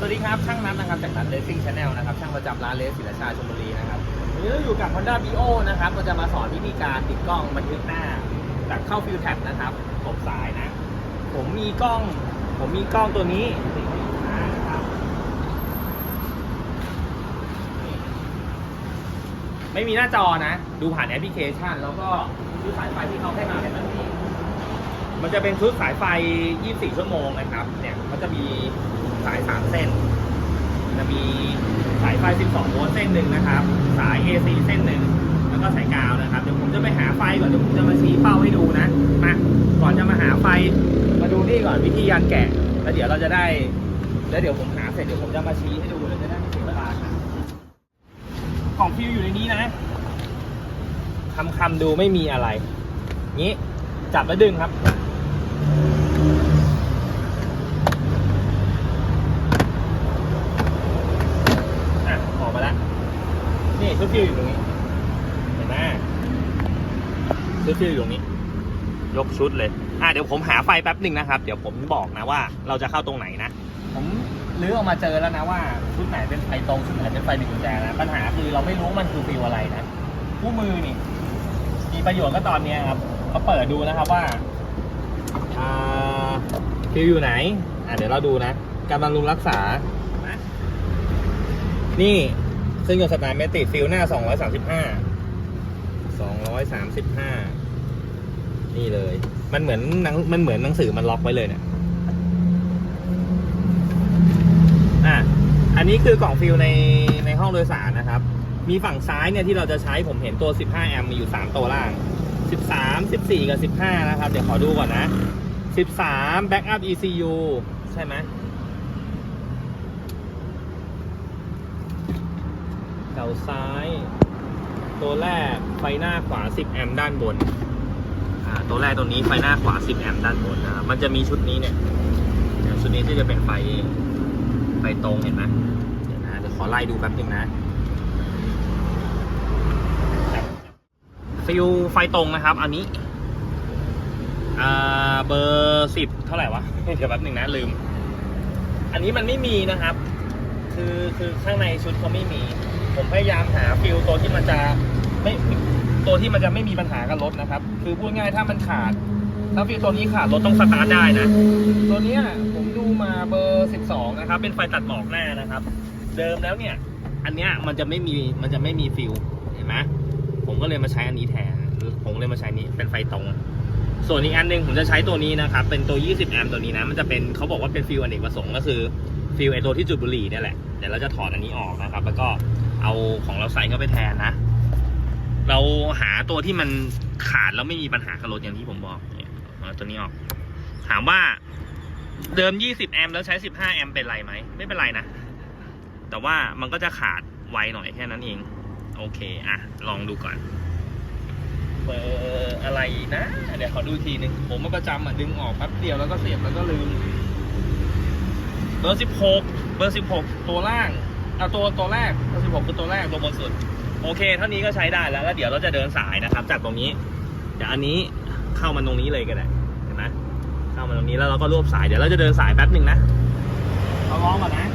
สวัสดีครับ ช่างนัทนะครับจากนัทเลสซิ่งชาแนลนะครับช่างประจำร้านเลสศิลชาชลบุรีนะครับวันนี้เราอยู่กับ Honda b o นะครับเราจะมาสอนวิธีการติดกล้องบันทึกหน้าจากเข้าฟิวแท็บนะครับกบสายนะ ผมมีกล้อง ผมมีกล้องตัวนี้ไม่มีหน้าจอนะ ดูผ่านแอปพลิเคชัน แล้วก็ชุดสายไฟที่เขาให้มาเป็นแบบนี้ มันจะเป็นชุดสายไฟ 24 ชั่วโมงนะครับเนี่ยมันจะมี สาย3เส้น จะมีสายไฟ 12 โวลต์เส้นหนึ่งนะครับ สาย AC เส้นหนึ่ง แล้วก็สายกาวนะครับ เดี๋ยวผมจะไปหาไฟก่อนเดี๋ยวผมจะมาชี้เป้าให้ดูนะ มา ก่อนจะมาหาไฟ มาดูนี่ก่อนวิธีการแกะ แล้วเดี๋ยวเราจะได้ แล้วเดี๋ยวผมหาเสร็จเดี๋ยวผมจะมาชี้ให้ดูแล้วจะได้ไม่เสียเวลาครับกล่องฟิวอยู่ในนี้นะคำคำดูไม่มีอะไรงี้จับแล้วดึงครับ อะ ออกมาแล้ว นี่ชุดฟิวอยู่ตรงนี้ เห็นไหมชุดฟิวอยู่ตรงนี้ ยกชุดเลย อะเดี๋ยวผมหาไฟแป๊บหนึ่งนะครับ เดี๋ยวผมบอกนะว่าเราจะเข้าตรงไหนนะ ผมลื้อออกมาเจอแล้วนะว่าชุดไหนเป็นไฟตรงชุดไหนเป็นไฟบิดกุญแจนะ ปัญหาคือเราไม่รู้มันคือฟิวอะไรนะ คู่มือนี่ มีประโยชน์ก็ตอนเนี้ยครับเขาเปิดดูนะครับว่าอ่าฟิวอยู่ไหน อะเดี๋ยวเราดูนะ การบำรุงรักษา นี่ ซึ่งยนต์สตาร์เมติฟิลหน้า 235 235 นี่เลย มันเหมือนนังมันเหมือนหนังสือมันล็อกไว้เลยเนี่ยอะอันนี้คือกล่องฟิลในในห้องโดยสารนะครับ มีฝั่งซ้ายเนี่ยที่เราจะใช้ผมเห็นตัว 15 แอมป์มีอยู่ 3 ตัวล่าง 13 14 กับ 15 นะครับ เดี๋ยวขอดูก่อนนะ 13 backup ECU ใช่ไหม เสาซ้าย ตัวแรกไฟหน้าขวา 10 แอมป์ด้านบนอ่าตัวแรกตัวนี้ไฟหน้าขวา 10 แอมป์ด้านบนนะครับมันจะมีชุดนี้เนี่ยชุดนี้ที่จะเป็นไฟไฟตรงเห็นไหมเดี๋ยวนะเดี๋ยวขอไล่ดูแป๊บนึงนะฟิวไฟตรงนะครับ อันนี้เบอร์สิบเท่าไหร่วะ เดี๋ยวแป๊บหนึ่งนะลืม อันนี้มันไม่มีนะครับ คือคือข้างในชุดเขาไม่มี ผมพยายามหาฟิลตัวที่มันจะไม่ตัวที่มันจะไม่มีปัญหากับรถนะครับ คือพูดง่ายถ้ามันขาดถ้าฟิลตัวนี้ขาดรถต้องสตาร์ทได้นะ ตัวนี้ผมดูมาเบอร์ 12 นะครับ เป็นไฟตัดหมอกหน้านะครับ เดิมแล้วเนี่ย อันเนี้ยมันจะไม่มีมันจะไม่มีฟิลเห็นไหมผมก็เลยมาใช้อันนี้แทนผมเลยมาใช้นี้เป็นไฟตรง ส่วนอีกอันหนึงผมจะใช้ตัวนี้นะครับ เป็นตัว 20 แอมป์ตัวนี้นะ มันจะเป็นเขาบอกว่าเป็นฟิลอเนกประสงค์ก็คือ ฟิลไอตัวที่จุดบุหรี่เนี่ยแหละเดี๋ยวเราจะถอดอันนี้ออกนะครับ แล้วก็เอาของเราใส่เข้าไปแทนนะ เราหาตัวที่มันขาดแล้วไม่มีปัญหากับรถอย่างที่ผมบอกเนี่ยเอาตัวนี้ออก ถามว่าเดิม 20 แอมป์แล้วใช้ 15 แอมป์เป็นไรไหม ไม่เป็นไรนะ แต่ว่ามันก็จะขาดไวหน่อยแค่นั้นเอง โอเค อะ ลองดูก่อน เบอร์อะไรนะ เดี๋ยวขอดูทีนึง ผมมันประจำอะ ดึงออกแป๊บเดียวแล้วก็เสียบแล้วก็ลืม เบอร์สิบหกเบอร์สิบหกตัวล่างเอาตัวตัวแรกเบอร์สิบหกคือตัวแรกตัวบนสุด โอเค เท่านี้ก็ใช้ได้แล้วแล้วเดี๋ยวเราจะเดินสายนะครับ จากตรงนี้เดี๋ยวอันนี้เข้ามาตรงนี้เลยก็ได้เห็นไหมเข้ามาตรงนี้แล้วเราก็รวบสายเดี๋ยวเราจะเดินสายแป๊บหนึ่งนะเราล้อก่อนนะ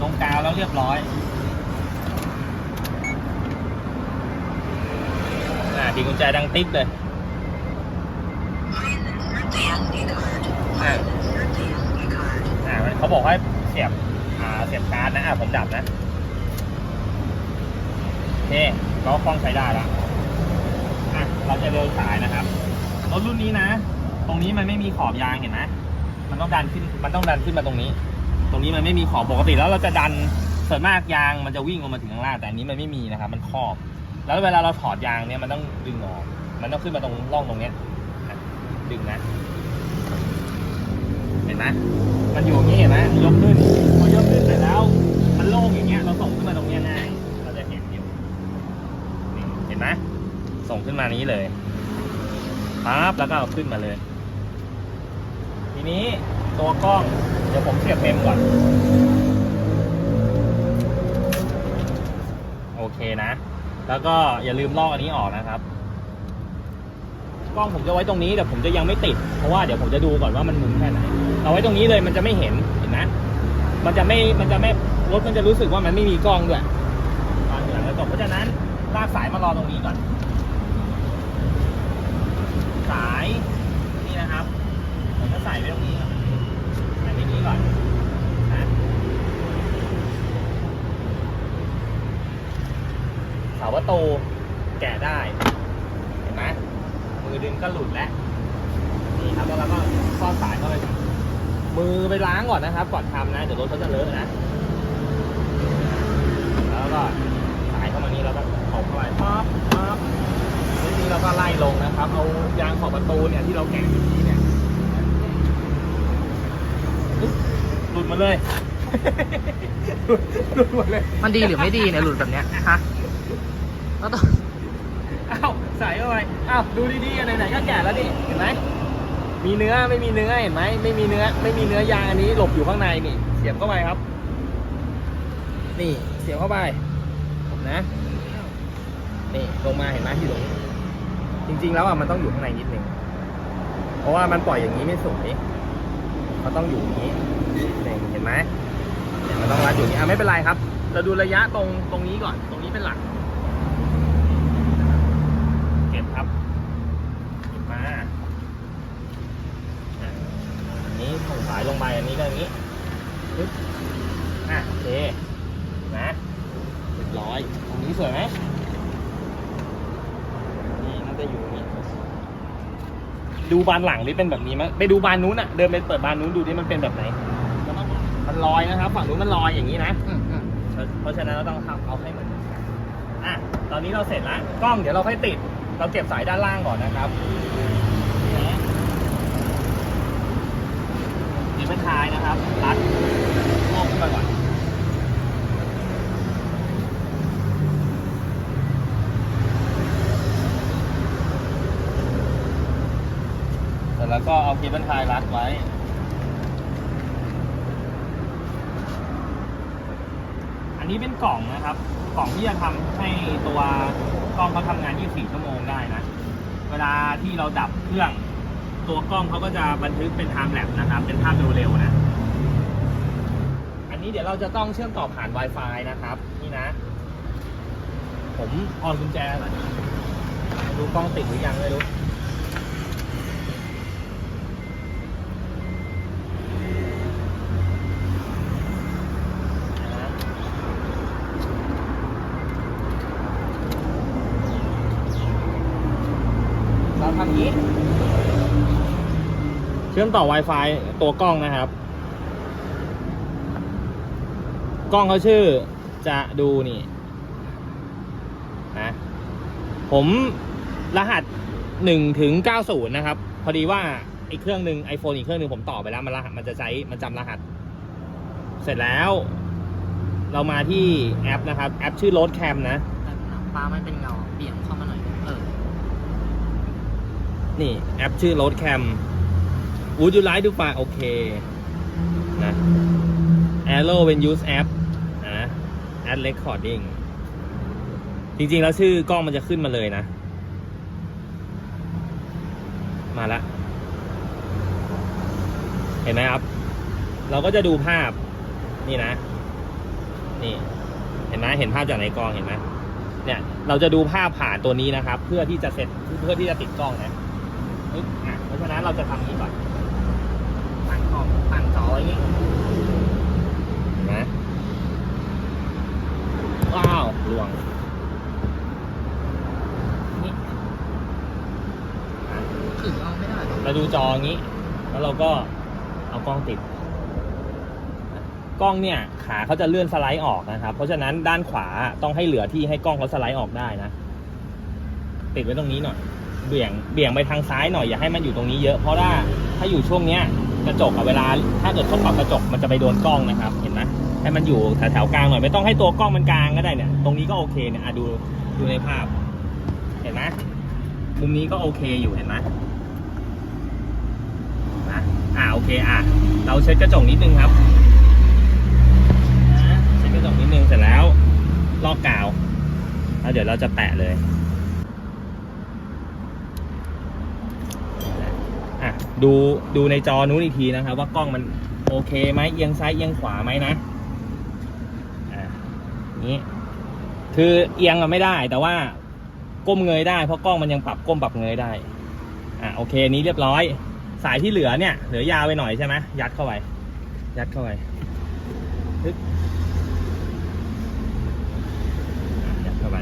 ตรงกาวแล้วเรียบร้อยอ่าดีกุญแจดังติ๊กเลยอ่า เขาบอกให้เสียบอ่าเสียบการ์ดนะอ่าผมดับนะโอเคล้อคล้องใช้ได้ละอะเราจะเดินสายนะครับรถรุ่นนี้นะ ตรงนี้มันไม่มีขอบยางเห็นไหมมันต้องดันขึ้นมันต้องดันขึ้นมาตรงนี้ ตรงนี้มันไม่มีขอบปกติแล้วเราจะดันส่วนมากยางมันจะวิ่งลงมาถึงข้างล่างแต่อันนี้มันไม่มีนะครับ มันครอบ แล้วเวลาเราถอดยางเนี่ยมันต้องดึงออก มันต้องขึ้นมาตรงร่องตรงเนี้ยดึงนะ นไหมมันอยู่อย่างนี้เห็นไหมยกขึ้นพอยกขึ้นเสร็จแล้ว มันโล่งอย่างเงี้ยเราส่งขึ้นมาตรงเนี้ยง่ายเราจะเห็นอยู่นี่เห็นไหมส่งขึ้นมานี้เลยปั๊บแล้วก็เอาขึ้นมาเลย ทีนี้ตัวกล้องเดี๋ยวผมเสียบเมมก่อนโอเคนะ แล้วก็อย่าลืมลอกอันนี้ออกนะครับ กล้องผมจะไว้ตรงนี้แต่ผมจะยังไม่ติด เพราะว่าเดี๋ยวผมจะดูก่อนว่ามันมุมแค่ไหนเอาไว้ตรงนี้เลยมันจะไม่เห็นเห็นไหมมันจะไม่มันจะไม่รถมันจะรู้สึกว่ามันไม่มีกล้องด้วยตอนเหนือกระจกเพราะฉะนั้นลากสายมารอตรงนี้ก่อน สายนี่นะครับผมจะใส่ไว้ตรงนี้ก่อนใส่ไว้นี้ก่อนนะเสาประตูแกะได้ เห็นไหมมือดึงก็หลุดแล้ว นี่ครับแล้วเราก็ซ่อนสายเข้าไปก่อนมือไปล้าง ก่อนนะครับ ก่อนทำนะ เดี๋ยวรถเขาจะเลอะนะ แล้วก็สายเข้ามานี่แล้วก็ตบเข้าไปปั๊บปั๊บทีนี้เราก็ไล่ลงนะครับ เอายางขอบประตูเนี่ยที่เราแกะเมื่อกี้เนี่ยปึ๊บหลุดมาเลยหลุดหมดเลย มันดีหรือไม่ดีเนี่ยหลุดแบบเนี้ยฮะแล้วต้องอ้าวใส่เข้าไปอ้าวดูดีๆไหนๆก็แก่แล้วนี่เห็นไหม มีเนื้อไม่มีเนื้อเห็นไหมไม่มีเนื้อ ไม่มีเนื้อยางอันนี้หลบอยู่ข้างในนี่ เสียบเข้าไปครับ นี่เสียบเข้าไปนะนี่ลงมาเห็นไหมที่ตรงจริง ๆ แล้วอะมันต้องอยู่ข้างในนิดนึงเพราะว่ามันปล่อยอย่างนี้ไม่สวยมันต้องอยู่อย่างนี้นี่เห็นไหมเนี่ยมันต้องรัดอยู่นี้อะไม่เป็นไรครับ เราดูระยะตรงตรงนี้ก่อน ตรงนี้เป็นหลัก เก็บครับเก็บมาอะอั นนี้ส่งสายลงไปอันนี้ก็อย่างนี้ปึ๊บอะโอเคนะเรียบร้อยตรงนี้สวยไหมนี่น่าจะอยู่นี่ดูบานหลังนี่เป็นแบบนี้ไหมไปดูบานนู้นอะเดินไปเปิดบานนู้นดูดิมันเป็นแบบไหน มันลอยนะครับ ฝั่งนู้นมันลอยอย่างนี้นะอืมอืมเพราะฉะนั้นเราต้องทำเอาให้เหมือนกันอะตอนนี้เราเสร็จแล้วกล้องเดี๋ยวเราค่อยติด เราเก็บสายด้านล่างก่อนนะครับนี่เป็น ท้ายนะครับรัดโลกขึ้นไปก่อนเสร็จแล้วก็เอาคีบเบิลทายรัดไว้อันนี้เป็นกล่องนะครับ กล่องที่จะทำให้ตัวกล้องเขาทำงาน 24 ชั่วโมงได้นะ เวลาที่เราดับเครื่อง ตัวกล้องเขาก็จะบันทึกเป็น time lapse นะครับ เป็นภาพเร็วๆนะ อันนี้เดี๋ยวเราจะต้องเชื่อมต่อผ่าน Wi-Fi นะครับ นี่นะ ผมออนกุญแจหน่อยดูกล้องติดหรือยังไม่รู้นะฮะเราทำนี้ ชื่อมต่อ Wi-Fi ตัวกล้องนะครับ กล้องเขาชื่อจะดูนี่นะผมรหัสหนึ่งถึงเก้าศูนย์นะครับ พอดีว่าอีกเครื่องหนึ่ง iPhone อีกเครื่องหนึ่งผมต่อไปแล้ว มันรหัสมันจะใช้มันจำรหัส เสร็จแล้ว เรามาที่แอปนะครับ แอปชื่อ Road Cam นะปลาไม่เป็นเงาเบี่ยงเข้ามาหน่อยเออนี่แอปชื่อ Road Cam Would you like to find โอเคนะ Arrow when use app นะ add recording จริง ๆ แล้วชื่อกล้องมันจะขึ้นมาเลยนะ มาละ เห็นไหมครับ เราก็จะดูภาพ นี่นะ นี่ เห็นไหมเห็นภาพจากในกล้องเห็นไหมเนี่ย เราจะดูภาพผ่านตัวนี้นะครับ เพื่อที่จะเสร็จเพื่อที่จะติดกล้องนะเพราะฉะนั้นเราจะทำนี้ก่อน ตั้งกล้องตั้งจออย่างนี้เห็นไหมว้าวลวงนี่อะถือเอาไม่ได้หรอเราดูจออย่างนี้ แล้วเราก็เอากล้องติด กล้องเนี่ยขาเขาจะเลื่อนสไลด์ออกนะครับ เพราะฉะนั้นด้านขวาต้องให้เหลือที่ให้กล้องเขาสไลด์ออกได้นะ ติดไว้ตรงนี้หน่อยเบี่ยงเบี่ยงไปทางซ้ายหน่อยอย่าให้มันอยู่ตรงนี้เยอะเพราะว่าถ้าอยู่ช่วงเนี้ย กระจกอะเวลา ถ้าเกิดเขาปรับกระจกมันจะไปโดนกล้องนะครับ เห็นไหมให้มันอยู่แถวๆกลางหน่อยไม่ต้องให้ตัวกล้องมันกลางก็ได้เนี่ย ตรงนี้ก็โอเคเนี่ยอะดูดูในภาพ เห็นไหมมุมนี้ก็โอเคอยู่เห็นไหมนะอ่าโอเคอะเราเช็ดกระจกนิดนึงครับนะเช็ดกระจกนิดนึงเสร็จแล้วลอกกาวแล้วเดี๋ยวเราจะแปะเลย อะ ดูดูในจอนู้นอีกทีนะครับ ว่ากล้องมันโอเคไหมเอียงซ้ายเอียงขวาไหมนะอ่านี้คือเอียงอะไม่ได้ แต่ว่าก้มเงยได้เพราะกล้องมันยังปรับก้มปรับเงยได้อะโอเคนนี้เรียบร้อย สายที่เหลือเนี่ยเหลือยาวไปหน่อยใช่ไหมยัดเข้าไปยัดเข้าไปทึกอะยัดเข้าไป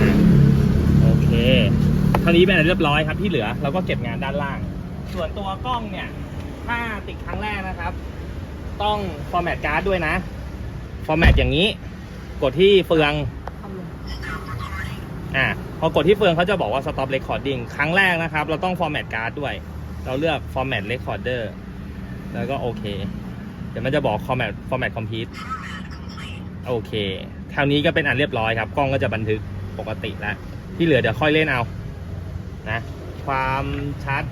อะโอเค เท่านี้เป็นอันเรียบร้อยครับที่เหลือเราก็เก็บงานด้านล่าง ส่วนตัวกล้องเนี่ย ถ้าติดครั้งแรกนะครับ ต้องฟอร์แมตการ์ดด้วยนะ ฟอร์แมตอย่างนี้ กดที่เฟืองอะพอกดที่เฟืองเขาจะบอกว่า stop recording ครั้งแรกนะครับ เราต้อง format card ด้วย เราเลือก format recorder แล้วก็โอเค เดี๋ยวมันจะบอก format format complete โอเคเท่านี้ก็เป็นอันเรียบร้อยครับ กล้องก็จะบันทึกปกติแล้ว ที่เหลือเดี๋ยวค่อยเล่นเอา นะ ความชัด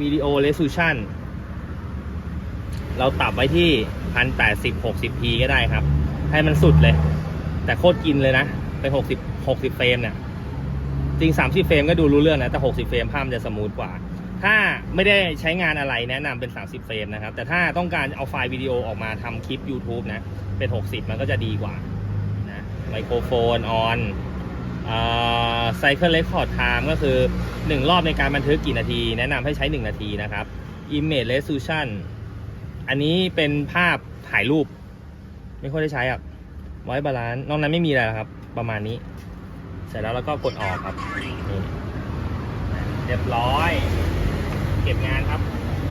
วิดีโอ resolution เราตับไว้ที่ 1080 60p ก็ได้ครับ ให้มันสุดเลย แต่โคตรกินเลยนะเป็น60 60 เฟรมเนี่ย จริง 30 เฟรมก็ดูรู้เรื่องนะ แต่ 60 เฟรมภาพมันจะสมูทกว่า ถ้าไม่ได้ใช้งานอะไรแนะนำเป็น 30 เฟรมนะครับ แต่ถ้าต้องการเอาไฟล์วิดีโอออกมาทำคลิป YouTube นะ เป็น 60 มันก็จะดีกว่านะไมโครโฟนออน ไซเคิลเรคคอร์ดไทม์ก็คือ 1 รอบในการบันทึกกี่นาที แนะนำให้ใช้ 1 นาทีนะครับ Image Resolution อันนี้เป็นภาพถ่ายรูป ไม่ค่อยได้ใช้อะไว้บาลานซ์นอกนั้นไม่มีอะไรแล้วครับ ประมาณนี้ เสร็จแล้วเราก็กดออกครับนี่เรียบร้อย เก็บงานครับ